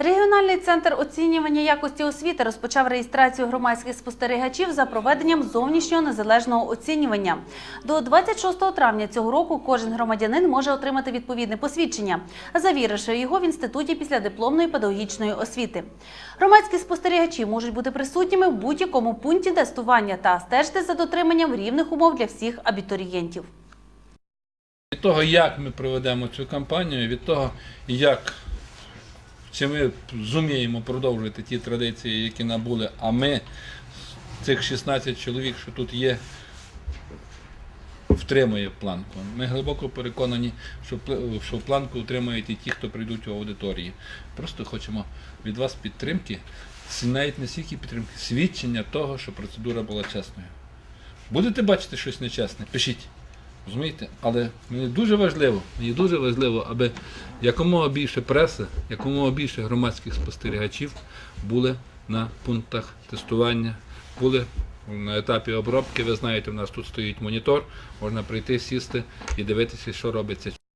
Регіональний центр оцінювання якості освіти розпочав реєстрацію громадських спостерігачів за проведенням зовнішнього незалежного оцінювання. До 26 травня цього року кожен громадянин може отримати відповідне посвідчення, завіривши його в інституті після дипломної педагогічної освіти. Громадські спостерігачі можуть бути присутніми в будь-якому пункті тестування та стежити за дотриманням рівних умов для всіх абітурієнтів. Від того, як ми проведемо цю кампанію, від того, як чи ми зуміємо продовжити ті традиції, які набули, а ми цих 16 чоловік, що тут є, втримує планку. Ми глибоко переконані, що, планку втримають і ті, хто прийдуть у аудиторії. Просто хочемо від вас підтримки, навіть не стільки підтримки, свідчення того, що процедура була чесною. Будете бачити щось нечесне, пишіть. Розумієте? Але мені дуже важливо, мені дуже важливо, аби якомога більше преси, якомога більше громадських спостерігачів були на пунктах тестування, були на етапі обробки. Ви знаєте, у нас тут стоїть монітор, можна прийти, сісти і дивитися, що робиться